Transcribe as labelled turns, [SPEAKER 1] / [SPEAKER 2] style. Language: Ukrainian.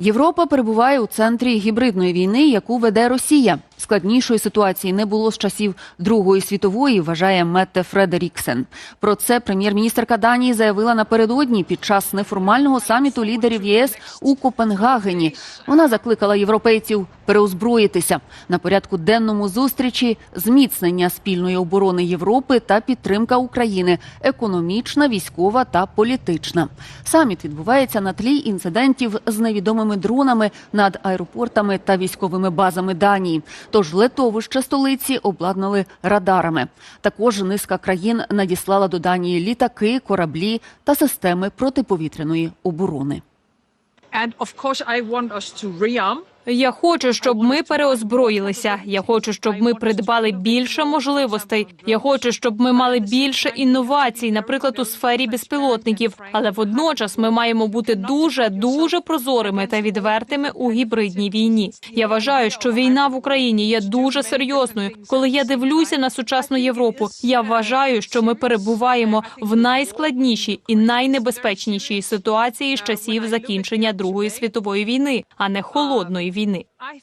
[SPEAKER 1] Європа перебуває у центрі гібридної війни, яку веде Росія. Складнішої ситуації не було з часів Другої світової, вважає Метте Фредеріксен. Про це прем'єр-міністерка Данії заявила напередодні під час неформального саміту лідерів ЄС у Копенгагені. Вона закликала європейців переозброїтися на порядку денному зустрічі зміцнення спільної оборони Європи та підтримка України економічна, військова та політична. Саміт відбувається на тлі інцидентів з невідомими дронами над аеропортами та військовими базами Данії. Тож летовище столиці обладнали радарами. Також низка країн надіслала до Данії літаки, кораблі та системи протиповітряної оборони.
[SPEAKER 2] And of course, I want us to rearm.
[SPEAKER 3] Я хочу, щоб ми переозброїлися. Я хочу, щоб ми придбали більше можливостей. Я хочу, щоб ми мали більше інновацій, наприклад, у сфері безпілотників. Але водночас ми маємо бути дуже дуже прозорими та відвертими у гібридній війні. Я вважаю, що війна в Україні є дуже серйозною. Коли я дивлюся на сучасну Європу, я вважаю, що ми перебуваємо в найскладнішій і найнебезпечнішій ситуації з часів закінчення Другої світової війни, а не холодної війни.
[SPEAKER 2] I